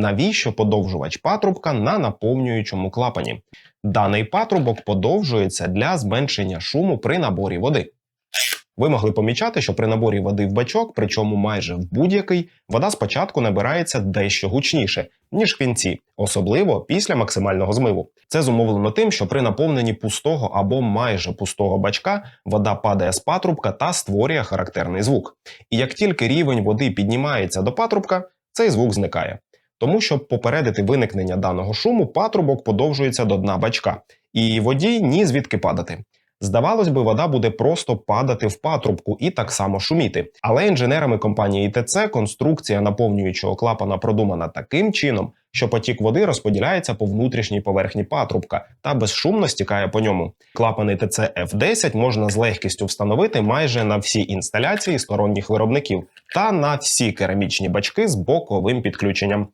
навіщо подовжувач патрубка на наповнюючому клапані. Даний патрубок подовжується для зменшення шуму при наборі води. Ви могли помічати, що при наборі води в бачок, причому майже в будь-який, вода спочатку набирається дещо гучніше, ніж в кінці, особливо після максимального змиву. Це зумовлено тим, що при наповненні пустого або майже пустого бачка вода падає з патрубка та створює характерний звук. І як тільки рівень води піднімається до патрубка, цей звук зникає. Тому, щоб попередити виникнення даного шуму, патрубок подовжується до дна бачка, і водій ні звідки падати. Здавалось би, вода буде просто падати в патрубку і так само шуміти. Але інженерами компанії ІТЦ конструкція наповнюючого клапана продумана таким чином, що потік води розподіляється по внутрішній поверхні патрубка та безшумно стікає по ньому. Клапан ІТЦ F10 можна з легкістю встановити майже на всі інсталяції сторонніх виробників та на всі керамічні бачки з боковим підключенням.